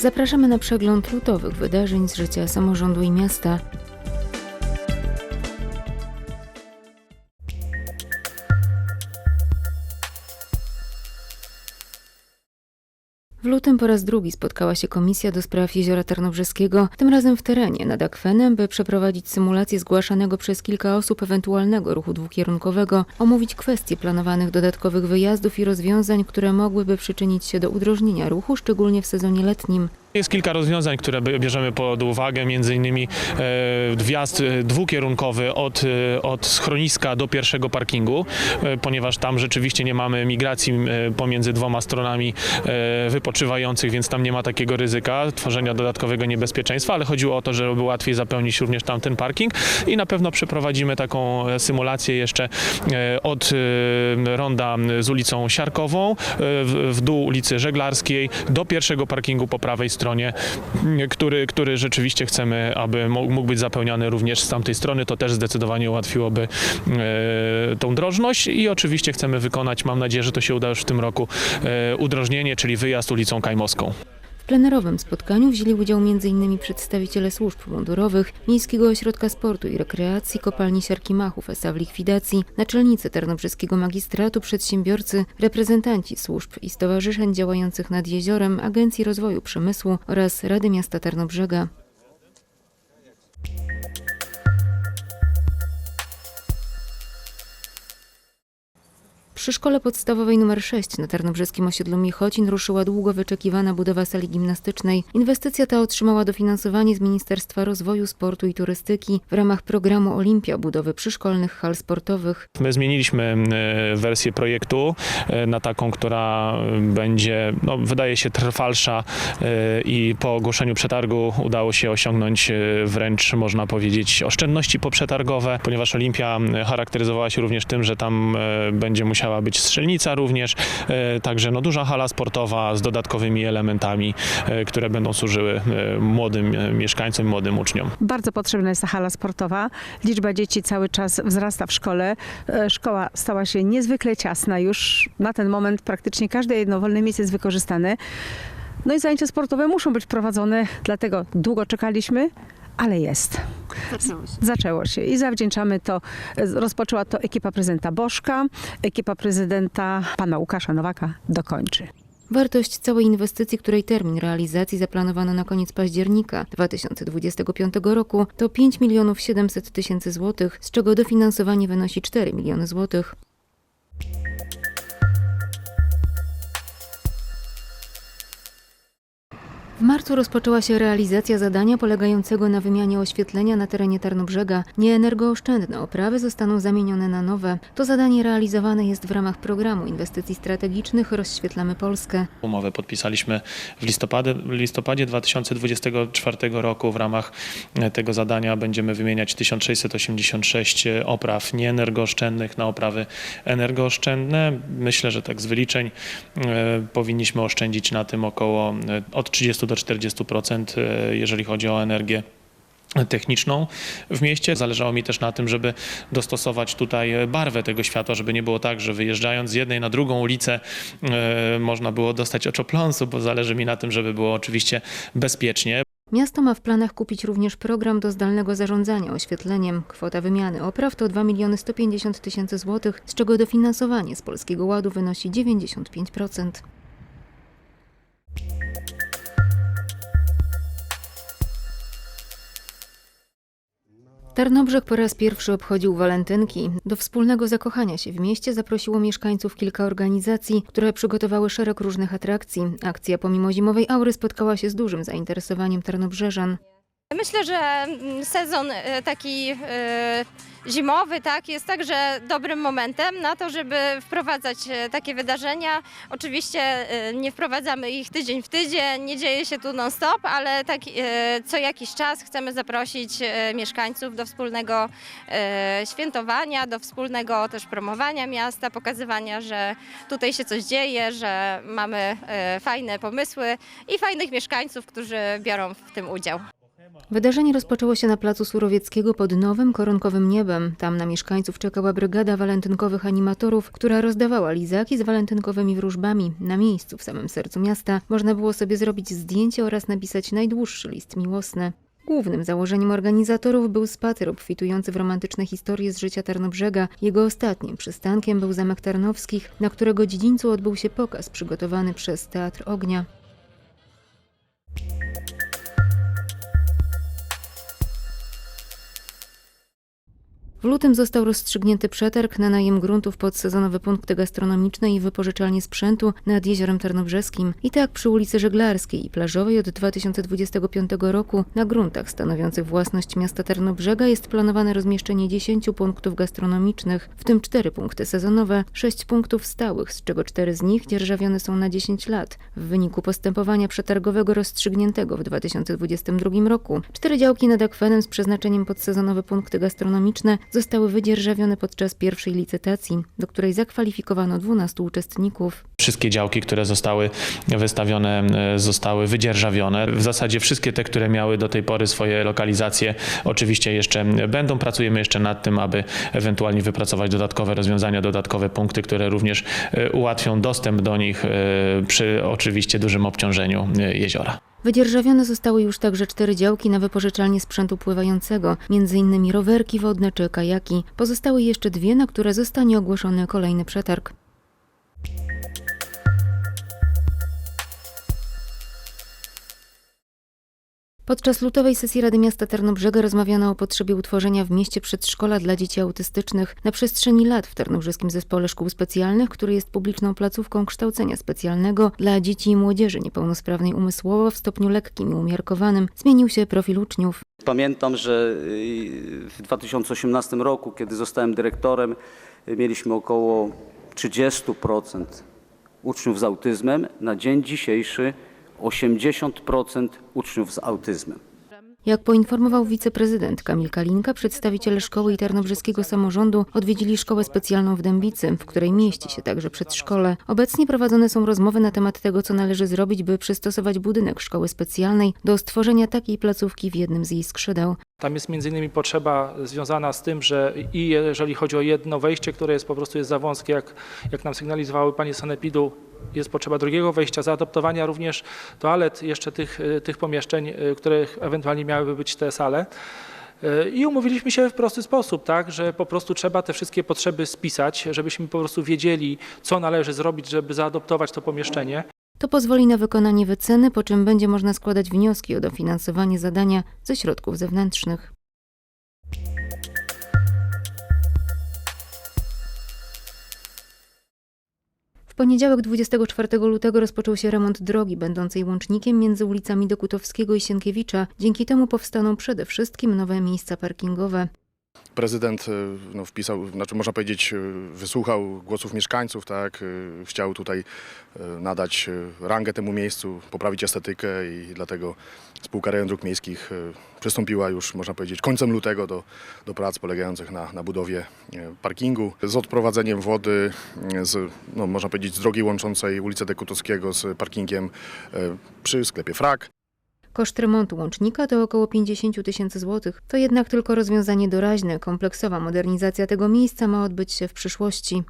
Zapraszamy na przegląd lutowych wydarzeń z życia samorządu i miasta. W lutym po raz drugi spotkała się Komisja do Spraw Jeziora Tarnobrzeskiego, tym razem w terenie nad akwenem, by przeprowadzić symulację zgłaszanego przez kilka osób ewentualnego ruchu dwukierunkowego, omówić kwestie planowanych dodatkowych wyjazdów i rozwiązań, które mogłyby przyczynić się do udrożnienia ruchu, szczególnie w sezonie letnim. Jest kilka rozwiązań, które bierzemy pod uwagę, między innymi e, wjazd e, dwukierunkowy od, e, od schroniska do pierwszego parkingu, ponieważ tam rzeczywiście nie mamy migracji pomiędzy dwoma stronami wypoczywających, więc tam nie ma takiego ryzyka tworzenia dodatkowego niebezpieczeństwa, ale chodziło o to, żeby łatwiej zapełnić również tam ten parking i na pewno przeprowadzimy taką symulację jeszcze od ronda z ulicą Siarkową w dół ulicy Żeglarskiej do pierwszego parkingu po prawej stronie, m, który, który rzeczywiście chcemy, aby mógł być zapełniany również z tamtej strony. To też zdecydowanie ułatwiłoby e, tą drożność i oczywiście chcemy wykonać, mam nadzieję, że to się uda już w tym roku, e, udrożnienie, czyli wyjazd ulicą Kajmowską. Plenerowym spotkaniu wzięli udział m.in. przedstawiciele służb mundurowych, Miejskiego Ośrodka Sportu i Rekreacji, Kopalni Siarki Machów S.A. w likwidacji, naczelnicy Tarnobrzeskiego Magistratu, przedsiębiorcy, reprezentanci służb i stowarzyszeń działających nad jeziorem, Agencji Rozwoju Przemysłu oraz Rady Miasta Tarnobrzega. Przy szkole podstawowej nr 6 na tarnobrzeskim osiedlu Michocin ruszyła długo wyczekiwana budowa sali gimnastycznej. Inwestycja ta otrzymała dofinansowanie z Ministerstwa Rozwoju, Sportu i Turystyki w ramach programu Olimpia budowy przyszkolnych hal sportowych. My zmieniliśmy e, wersję projektu e, na taką, która będzie, no, wydaje się, trwalsza e, i po ogłoszeniu przetargu udało się osiągnąć wręcz, można powiedzieć, oszczędności poprzetargowe, ponieważ Olimpia charakteryzowała się również tym, że tam będzie musiała być strzelnica również, e, także no, duża hala sportowa z dodatkowymi elementami, e, które będą służyły e, młodym mieszkańcom, młodym uczniom. Bardzo potrzebna jest ta hala sportowa. Liczba dzieci cały czas wzrasta w szkole. Szkoła stała się niezwykle ciasna. Już na ten moment praktycznie każde jedno wolne miejsce jest wykorzystane. No i zajęcia sportowe muszą być prowadzone, dlatego długo czekaliśmy, ale jest. Zaczęło się. Zaczęło się i zawdzięczamy to, rozpoczęła to ekipa prezydenta Bożka, ekipa prezydenta pana Łukasza Nowaka dokończy. Wartość całej inwestycji, której termin realizacji zaplanowano na koniec października 2025 roku to 5 milionów 700 tysięcy złotych, z czego dofinansowanie wynosi 4 miliony złotych. W marcu rozpoczęła się realizacja zadania polegającego na wymianie oświetlenia na terenie Tarnobrzega. Nieenergooszczędne oprawy zostaną zamienione na nowe. To zadanie realizowane jest w ramach programu inwestycji strategicznych Rozświetlamy Polskę. Umowę podpisaliśmy w listopadzie, listopadzie 2024 roku. W ramach tego zadania będziemy wymieniać 1686 opraw nieenergooszczędnych na oprawy energooszczędne. Myślę, że tak z wyliczeń e, powinniśmy oszczędzić na tym około e, od 30 do 40%, e, jeżeli chodzi o energię techniczną w mieście. Zależało mi też na tym, żeby dostosować tutaj barwę tego światła, żeby nie było tak, że wyjeżdżając z jednej na drugą ulicę e, można było dostać oczopląsu, bo zależy mi na tym, żeby było oczywiście bezpiecznie. Miasto ma w planach kupić również program do zdalnego zarządzania oświetleniem. Kwota wymiany opraw to 2 miliony 150 tysięcy złotych, z czego dofinansowanie z Polskiego Ładu wynosi 95%. Tarnobrzeg po raz pierwszy obchodził walentynki. Do wspólnego zakochania się w mieście zaprosiło mieszkańców kilka organizacji, które przygotowały szereg różnych atrakcji. Akcja pomimo zimowej aury spotkała się z dużym zainteresowaniem tarnobrzeżan. Myślę, że mm, sezon e, taki e, zimowy tak, jest także dobrym momentem na to, żeby wprowadzać e, takie wydarzenia. Oczywiście nie wprowadzamy ich tydzień w tydzień, nie dzieje się tu non-stop, ale tak co jakiś czas chcemy zaprosić mieszkańców do wspólnego świętowania, do wspólnego też promowania miasta, pokazywania, że tutaj się coś dzieje, że mamy fajne pomysły i fajnych mieszkańców, którzy biorą w tym udział. Wydarzenie rozpoczęło się na placu Surowieckiego pod nowym koronkowym niebem. Tam na mieszkańców czekała brygada walentynkowych animatorów, która rozdawała lizaki z walentynkowymi wróżbami. Na miejscu, w samym sercu miasta, można było sobie zrobić zdjęcie oraz napisać najdłuższy list miłosny. Głównym założeniem organizatorów był spacer obfitujący w romantyczne historie z życia Tarnobrzega. Jego ostatnim przystankiem był Zamek Tarnowskich, na którego dziedzińcu odbył się pokaz przygotowany przez Teatr Ognia. W lutym został rozstrzygnięty przetarg na najem gruntów pod sezonowe punkty gastronomiczne i wypożyczalnie sprzętu nad Jeziorem Tarnobrzeskim. I tak przy ulicy Żeglarskiej i Plażowej od 2025 roku na gruntach stanowiących własność miasta Tarnobrzega jest planowane rozmieszczenie 10 punktów gastronomicznych, w tym 4 punkty sezonowe, 6 punktów stałych, z czego 4 z nich dzierżawione są na 10 lat. W wyniku postępowania przetargowego rozstrzygniętego w 2022 roku, cztery działki nad akwenem z przeznaczeniem pod sezonowe punkty gastronomiczne zostały wydzierżawione podczas pierwszej licytacji, do której zakwalifikowano 12 uczestników. Wszystkie działki, które zostały wystawione, e, zostały wydzierżawione. W zasadzie wszystkie te, które miały do tej pory swoje lokalizacje, oczywiście jeszcze będą. Pracujemy jeszcze nad tym, aby ewentualnie wypracować dodatkowe rozwiązania, dodatkowe punkty, które również e, ułatwią dostęp do nich e, przy oczywiście dużym obciążeniu jeziora. Wydzierżawione zostały już także cztery działki na wypożyczalnie sprzętu pływającego, m.in. rowerki wodne czy kajaki. Pozostały jeszcze dwie, na które zostanie ogłoszony kolejny przetarg. Podczas lutowej sesji Rady Miasta Tarnobrzega rozmawiano o potrzebie utworzenia w mieście przedszkola dla dzieci autystycznych. Na przestrzeni lat w Tarnobrzeskim Zespole Szkół Specjalnych, który jest publiczną placówką kształcenia specjalnego dla dzieci i młodzieży niepełnosprawnej umysłowo w stopniu lekkim i umiarkowanym, zmienił się profil uczniów. Pamiętam, że y, w 2018 roku, kiedy zostałem dyrektorem, mieliśmy około 30% uczniów z autyzmem. Na dzień dzisiejszy 80% uczniów z autyzmem. Jak poinformował wiceprezydent Kamil Kalinka, przedstawiciele szkoły i tarnobrzeskiego samorządu odwiedzili szkołę specjalną w Dębicy, w której mieści się także przedszkole. Obecnie prowadzone są rozmowy na temat tego, co należy zrobić, by przystosować budynek szkoły specjalnej do stworzenia takiej placówki w jednym z jej skrzydeł. Tam jest między innymi potrzeba związana z tym, że i jeżeli chodzi o jedno wejście, które jest po prostu jest za wąskie, jak, jak nam sygnalizowały panie sanepidu, jest potrzeba drugiego wejścia, zaadoptowania również toalet jeszcze tych, y, tych pomieszczeń, y, które ewentualnie miałyby być te sale. Y, I umówiliśmy się w prosty sposób, tak, że po prostu trzeba te wszystkie potrzeby spisać, żebyśmy po prostu wiedzieli, co należy zrobić, żeby zaadoptować to pomieszczenie. To pozwoli na wykonanie wyceny, po czym będzie można składać wnioski o dofinansowanie zadania ze środków zewnętrznych. Poniedziałek 24 lutego rozpoczął się remont drogi będącej łącznikiem między ulicami Dokutowskiego i Sienkiewicza. Dzięki temu powstaną przede wszystkim nowe miejsca parkingowe. Prezydent e, no, wpisał, znaczy można powiedzieć, e, wysłuchał głosów mieszkańców, tak, e, chciał tutaj nadać rangę temu miejscu, poprawić estetykę i dlatego spółka Rejon Dróg Miejskich przystąpiła już, można powiedzieć, końcem lutego do, do prac polegających na, na budowie parkingu z odprowadzeniem wody z, no, można powiedzieć, z drogi łączącej ulicę Dekutowskiego z parkingiem przy sklepie Frak. Koszt remontu łącznika to około 50 tysięcy złotych. To jednak tylko rozwiązanie doraźne. Kompleksowa modernizacja tego miejsca ma odbyć się w przyszłości.